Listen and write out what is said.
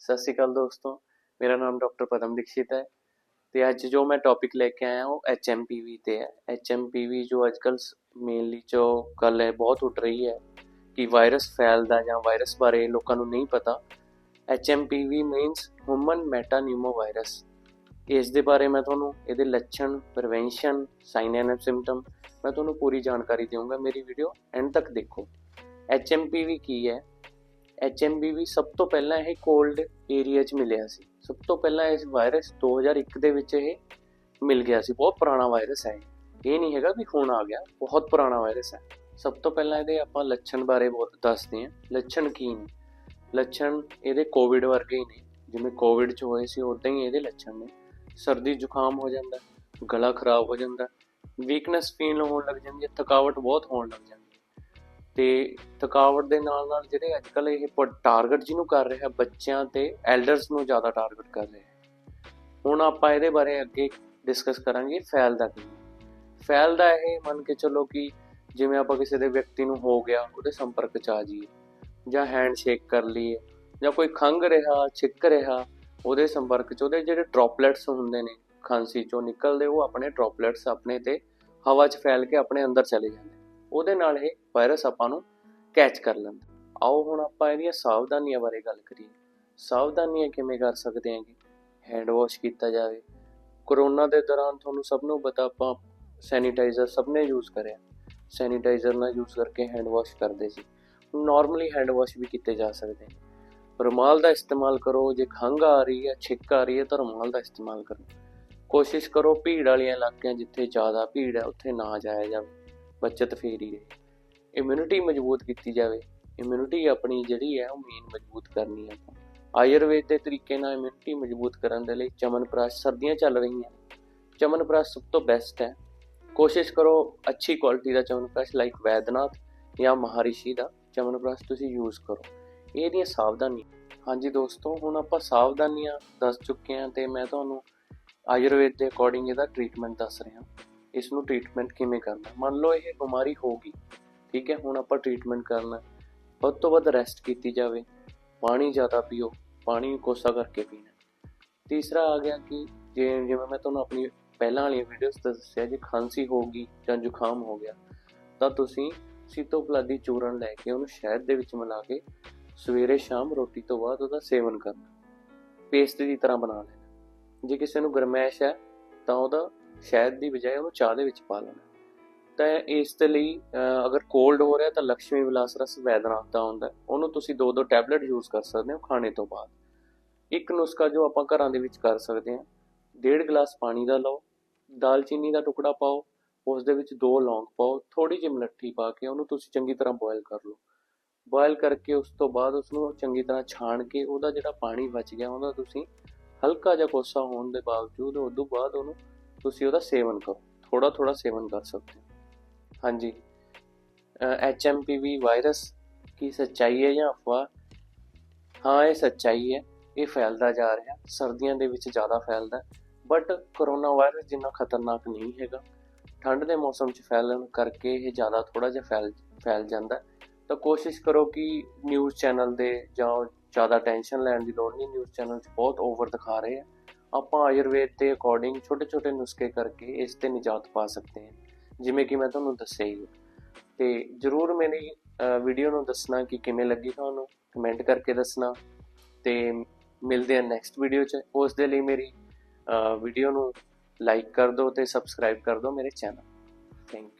ਸਤਿ ਸ਼੍ਰੀ ਅਕਾਲ ਦੋਸਤੋ, ਮੇਰਾ ਨਾਮ ਡਾਕਟਰ ਪਦਮ ਦੀਕਸ਼ਿਤ ਹੈ ਤੇ ਅੱਜ ਜੋ ਮੈਂ ਟੌਪਿਕ ਲੈ ਕੇ ਆਇਆ ਉਹ HMPV ਤੇ ਹੈ। HMPV ਜੋ ਅੱਜਕੱਲ ਮੇਨਲੀ ਜੋ ਗੱਲ ਹੈ, ਬਹੁਤ ਉੱਠ ਰਹੀ ਹੈ ਕਿ ਵਾਇਰਸ ਫੈਲਦਾ ਜਾਂ ਵਾਇਰਸ ਬਾਰੇ ਲੋਕਾਂ ਨੂੰ ਨਹੀਂ ਪਤਾ। HMPV means human metapneumovirus ਇਸ ਦੇ ਬਾਰੇ ਮੈਂ ਤੁਹਾਨੂੰ, ਇਹਦੇ ਲੱਛਣ ਪ੍ਰੀਵੈਂਸ਼ਨ ਸਾਈਨ ਐਂਡ ਸਿੰਪਟਮ ਮੈਂ ਤੁਹਾਨੂੰ ਪੂਰੀ ਜਾਣਕਾਰੀ ਦੇਵਾਂਗਾ ਮੇਰੀ ਵੀਡੀਓ ਐਂਡ ਤੱਕ ਦੇਖੋ। HMPV ਕੀ ਹੈ? HMPV ਸਭ ਤੋਂ ਪਹਿਲਾਂ ਇਹ ਕੋਲਡ ਏਰੀਆ 'ਚ ਮਿਲਿਆ ਸੀ। ਸਭ ਤੋਂ ਪਹਿਲਾਂ ਇਸ ਵਾਇਰਸ 2001 ਦੇ ਵਿੱਚ ਇਹ ਮਿਲ ਗਿਆ ਸੀ। ਬਹੁਤ ਪੁਰਾਣਾ ਵਾਇਰਸ ਹੈ ਇਹ। ਨਹੀਂ ਹੈਗਾ ਵੀ ਹੁਣ ਆ ਗਿਆ, ਬਹੁਤ ਪੁਰਾਣਾ ਵਾਇਰਸ ਹੈ। ਸਭ ਤੋਂ ਪਹਿਲਾਂ ਇਹਦੇ ਆਪਾਂ ਲੱਛਣ ਬਾਰੇ ਬਹੁਤ ਦੱਸਦੇ ਹਾਂ। ਲੱਛਣ ਕੀ ਨੇ? ਲੱਛਣ ਇਹਦੇ ਕੋਵਿਡ ਵਰਗੇ ਹੀ ਨੇ। ਜਿਵੇਂ ਕੋਵਿਡ 'ਚ ਹੋਏ ਸੀ ਉਦਾਂ ਹੀ ਇਹਦੇ ਲੱਛਣ ਨੇ। ਸਰਦੀ ਜ਼ੁਕਾਮ ਹੋ ਜਾਂਦਾ, ਗਲਾ ਖਰਾਬ ਹੋ ਜਾਂਦਾ ਵੀਕਨੈਸ ਫੀਲ ਹੋਣ ਲੱਗ ਜਾਂਦੀ ਹੈ, ਥਕਾਵਟ ਬਹੁਤ ਹੋਣ ਲੱਗ ਜਾਂਦੀ ਤੇ ਥਕਾਵਟ ਦੇ ਨਾਲ ਨਾਲ ਜਿਹੜੇ ਅੱਜ ਕੱਲ ਇਹ ਟਾਰਗੇਟ ਜਿਹਨੂੰ ਕਰ ਰਿਹਾ ਬੱਚਿਆਂ ਤੇ ਐਲਡਰਸ ਨੂੰ ਜ਼ਿਆਦਾ ਟਾਰਗੇਟ ਕਰ ਰਿਹਾ ਹੁਣ ਆਪਾਂ ਇਹਦੇ ਬਾਰੇ ਅੱਗੇ ਡਿਸਕਸ ਕਰਾਂਗੇ ਫੈਲਦਾ ਕੀ। ਫੈਲਦਾ ਇਹ ਮੰਨ ਕੇ ਚੱਲੋ ਕਿ ਜਿਵੇਂ ਆਪਾਂ ਕਿਸੇ ਦੇ ਵਿਅਕਤੀ ਨੂੰ ਹੋ ਗਿਆ, ਉਹਦੇ ਸੰਪਰਕ ਚ ਆ ਜਾਈਏ ਜਾਂ ਹੈਂਡਸ਼ੇਕ ਕਰ ਲਈਏ ਜਾਂ ਕੋਈ ਖੰਗ ਰਿਹਾ, ਛਿੱਕ ਰਿਹਾ, ਉਹਦੇ ਸੰਪਰਕ ਚ ਉਹਦੇ ਜਿਹੜੇ ਡ੍ਰੌਪਲੇਟਸ ਹੁੰਦੇ ਨੇ, ਖਾਂਸੀ ਚੋਂ ਨਿਕਲਦੇ ਉਹ ਆਪਣੇ ਡ੍ਰੌਪਲੇਟਸ ਆਪਣੇ ਤੇ ਹਵਾ 'ਚ ਫੈਲ ਕੇ ਆਪਣੇ ਅੰਦਰ ਚਲੇ ਜਾਂਦੇ ਉਹਦੇ ਨਾਲ ਇਹ ਵਾਇਰਸ ਆਪਾਂ ਨੂੰ ਕੈਚ ਕਰ ਲੈਂਦਾ। ਆਓ ਹੁਣ ਆਪਾਂ ਇਹਦੀਆਂ ਸਾਵਧਾਨੀਆਂ ਬਾਰੇ ਗੱਲ ਕਰੀਏ। ਸਾਵਧਾਨੀਆਂ ਕਿਵੇਂ ਕਰ ਸਕਦੇ ਹਾਂ ਕਿ ਹੈਂਡ ਵਾਸ਼ ਕੀਤਾ ਜਾਵੇ। ਕਰੋਨਾ ਦੇ ਦੌਰਾਨ ਤੁਹਾਨੂੰ ਸਭ ਨੂੰ ਪਤਾ ਆਪਾਂ ਸੈਨੀਟਾਈਜ਼ਰ ਸਭ ਨੇ ਯੂਜ਼ ਕਰਿਆ। ਸੈਨੀਟਾਈਜ਼ਰ ਨਾਲ ਯੂਜ਼ ਕਰਕੇ ਹੈਂਡ ਵਾਸ਼ ਕਰਦੇ ਸੀ। ਨਾਰਮਲੀ ਹੈਂਡ ਵਾਸ਼ ਵੀ ਕੀਤੇ ਜਾ ਸਕਦੇ ਨੇ। ਰੁਮਾਲ ਦਾ ਇਸਤੇਮਾਲ ਕਰੋ, ਜੇ ਖੰਘ ਆ ਰਹੀ ਹੈ, ਛਿੱਕ ਆ ਰਹੀ ਹੈ, ਤਾਂ ਰੁਮਾਲ ਦਾ ਇਸਤੇਮਾਲ ਕਰੋ। ਕੋਸ਼ਿਸ਼ ਕਰੋ ਭੀੜ ਵਾਲੀਆਂ ਇਲਾਕਿਆਂ ਜਿੱਥੇ ਜ਼ਿਆਦਾ ਭੀੜ ਹੈ, ਉੱਥੇ ਨਾ ਜਾਇਆ ਜਾਵੇ। ਬਚਤ ਫੇਰ ਹੀ ਰਹੇ ਇਮਿਊਨਿਟੀ ਮਜ਼ਬੂਤ ਕੀਤੀ ਜਾਵੇ। ਇਮਿਊਨਿਟੀ ਆਪਣੀ ਜਿਹੜੀ ਹੈ ਉਹ ਮੇਨ ਮਜ਼ਬੂਤ ਕਰਨੀ ਹੈ ਆਯੁਰਵੇਦ ਦੇ ਤਰੀਕੇ ਨਾਲ ਇਮਿਊਨਿਟੀ ਮਜ਼ਬੂਤ ਕਰਨ ਦੇ ਲਈ ਚਮਨਪ੍ਰਾਸ਼ ਸਰਦੀਆਂ ਚੱਲ ਰਹੀਆਂ ਚਮਨਪ੍ਰਾਸ਼ ਸਭ ਤੋਂ ਬੈਸਟ ਹੈ। ਕੋਸ਼ਿਸ਼ ਕਰੋ ਅੱਛੀ ਕੁਆਲਿਟੀ ਦਾ ਚਮਨਪ੍ਰਾਸ਼ ਲਾਈਕ ਵੈਦਨਾਥ ਜਾਂ ਮਹਾਰਿਸ਼ੀ ਦਾ ਚਮਨਪ੍ਰਾਸ਼ ਤੁਸੀਂ ਯੂਜ਼ ਕਰੋ। ਇਹਦੀਆਂ ਸਾਵਧਾਨੀਆਂ। ਹਾਂਜੀ ਦੋਸਤੋ, ਹੁਣ ਆਪਾਂ ਸਾਵਧਾਨੀਆਂ ਦੱਸ ਚੁੱਕੇ ਹਾਂ ਤੇ ਮੈਂ ਤੁਹਾਨੂੰ ਆਯੁਰਵੇਦ ਦੇ ਅਕੋਰਡਿੰਗ ਇਹਦਾ ਟ੍ਰੀਟਮੈਂਟ ਦੱਸ ਰਿਹਾ। ਇਸ ਨੂੰ ਟ੍ਰੀਟਮੈਂਟ ਕਿਵੇਂ ਕਰਨਾ? ਮੰਨ ਲਓ ਇਹ ਬਿਮਾਰੀ ਹੋ ਗਈ, ਠੀਕ ਹੈ, ਹੁਣ ਆਪਾਂ ਟ੍ਰੀਟਮੈਂਟ ਕਰਨਾ ਵੱਧ ਤੋਂ ਵੱਧ ਰੈਸਟ ਕੀਤੀ ਜਾਵੇ, ਪਾਣੀ ਜ਼ਿਆਦਾ ਪੀਓ, ਪਾਣੀ ਕੋਸਾ ਕਰਕੇ ਪੀਣਾ ਤੀਸਰਾ ਆ ਗਿਆ ਕਿ ਜੇ, ਜਿਵੇਂ ਮੈਂ ਤੁਹਾਨੂੰ ਆਪਣੀ ਪਹਿਲਾਂ ਵਾਲੀਆਂ ਵੀਡੀਓਜ਼ ਦੱਸਿਆ, ਜੇ ਖਾਂਸੀ ਹੋ ਗਈ ਜਾਂ ਜ਼ੁਕਾਮ ਹੋ ਗਿਆ, ਤਾਂ ਤੁਸੀਂ ਸੀਤੋਪਲਾਦੀ ਚੂਰਨ ਲੈ ਕੇ ਉਹਨੂੰ ਸ਼ਹਿਦ ਦੇ ਵਿੱਚ ਮਿਲਾ ਕੇ ਸਵੇਰੇ ਸ਼ਾਮ ਰੋਟੀ ਤੋਂ ਬਾਅਦ ਉਹਦਾ ਸੇਵਨ ਕਰਨਾ ਪੇਸਟ ਦੀ ਤਰ੍ਹਾਂ ਬਣਾ ਲੈਣਾ ਜੇ ਕਿਸੇ ਨੂੰ ਗਰਮੈਸ਼ ਹੈ, ਤਾਂ ਉਹਦਾ ਸ਼ਹਿਦ ਦੀ ਬਜਾਏ ਉਹਨੂੰ ਚਾਹ ਦੇ ਵਿੱਚ ਪਾ ਲੈਣਾ। ਤਾਂ ਇਸ ਦੇ ਲਈ ਅਗਰ ਕੋਲਡ ਹੋ ਰਿਹਾ ਤਾਂ ਲక్ష్ਮੀ ਵਿਲਾਸ ਰਸ ਵੈਦਨਾਥ ਦਾ ਹੁੰਦਾ ਉਹਨੂੰ ਤੁਸੀਂ ਦੋ ਦੋ ਟੈਬਲੇਟ ਯੂਜ਼ ਕਰ ਸਕਦੇ ਹੋ ਖਾਣੇ ਤੋਂ ਬਾਅਦ। ਇੱਕ ਨੁਸਖਾ ਜੋ ਆਪਾਂ ਘਰਾਂ ਦੇ ਵਿੱਚ ਕਰ ਸਕਦੇ ਹਾਂ, ਡੇਢ ਗਲਾਸ ਪਾਣੀ ਦਾ ਲਓ ਦਾਲਚੀਨੀ ਦਾ ਟੁਕੜਾ ਪਾਓ, ਉਸ ਦੇ ਵਿੱਚ ਦੋ ਲੌਂਗ ਪਾਓ ਥੋੜੀ ਜਿਹੀ ਮਲੱਠੀ ਪਾ ਕੇ ਉਹਨੂੰ ਤੁਸੀਂ ਚੰਗੀ ਤਰ੍ਹਾਂ ਬੋਇਲ ਕਰ ਲਓ। ਬੋਇਲ ਕਰਕੇ ਉਸ ਤੋਂ ਬਾਅਦ ਉਸ ਨੂੰ ਚੰਗੀ ਤਰ੍ਹਾਂ ਛਾਣ ਕੇ ਉਹਦਾ ਜਿਹੜਾ ਪਾਣੀ ਬਚ ਗਿਆ, ਉਹਦਾ ਤੁਸੀਂ ਹਲਕਾ ਜਿਹਾ ਕੋਸਾ ਹੋਣ ਦੇ ਬਾਵਜੂਦ ਉਸ ਤੋਂ ਬਾਅਦ ਉਹਨੂੰ ਤੁਸੀਂ ਉਹਦਾ ਸੇਵਨ ਕਰੋ ਥੋੜਾ ਥੋੜਾ ਸੇਵਨ ਕਰ ਸਕਦੇ ਹੋ। ਹਾਂਜੀ। ਐਚਐਮਪੀਵੀ ਵਾਇਰਸ ਕੀ ਸੱਚਾਈ ਹੈ ਜਾਂ ਅਫਵਾਹ? ਹਾਂ, ਇਹ ਸੱਚਾਈ ਹੈ। ਇਹ ਫੈਲਦਾ ਜਾ ਰਿਹਾ। ਸਰਦੀਆਂ ਦੇ ਵਿੱਚ ਜ਼ਿਆਦਾ ਫੈਲਦਾ। ਬਟ ਕਰੋਨਾ ਵਾਇਰਸ ਜਿੰਨਾ ਖਤਰਨਾਕ ਨਹੀਂ ਹੈਗਾ। ਠੰਡ ਦੇ ਮੌਸਮ 'ਚ ਫੈਲਣ ਕਰਕੇ ਇਹ ਜ਼ਿਆਦਾ ਥੋੜਾ ਜਿਹਾ ਫੈਲ ਫੈਲ ਜਾਂਦਾ। ਤਾਂ ਕੋਸ਼ਿਸ਼ ਕਰੋ ਕਿ ਨਿਊਜ਼ ਚੈਨਲ ਦੇ ਜਾਂ ਜ਼ਿਆਦਾ ਟੈਨਸ਼ਨ ਲੈਣ ਦੀ ਲੋੜ ਨਹੀਂ। ਨਿਊਜ਼ ਚੈਨਲ 'ਚ ਬਹੁਤ ਓਵਰ ਦਿਖਾ ਰਹੇ ਆ। ਆਪਾਂ ਆਯੁਰਵੇਦ ਦੇ ਅਕੋਰਡਿੰਗ ਛੋਟੇ ਛੋਟੇ ਨੁਸਖੇ ਕਰਕੇ ਇਸ ਤੇ ਨਿਜਾਤ ਪਾ ਸਕਦੇ ਹਾਂ। ਜਿਵੇਂ ਕਿ ਮੈਂ ਤੁਹਾਨੂੰ ਦੱਸਿਆ ਹੀ ਤੇ ਜਰੂਰ ਮੇਰੀ ਵੀਡੀਓ ਨੂੰ ਦੱਸਣਾ ਕਿ ਕਿਵੇਂ ਲੱਗੀ ਤੁਹਾਨੂੰ ਕਮੈਂਟ ਕਰਕੇ ਦੱਸਣਾ। ਤੇ ਮਿਲਦੇ ਹਾਂ ਨੈਕਸਟ ਵੀਡੀਓ 'ਚ। ਉਸ ਦੇ ਲਈ ਮੇਰੀ ਵੀਡੀਓ ਨੂੰ ਲਾਈਕ ਕਰ ਦਿਓ ਤੇ ਸਬਸਕ੍ਰਾਈਬ ਕਰ ਦਿਓ ਮੇਰੇ ਚੈਨਲ ਥੈਂਕ ਯੂ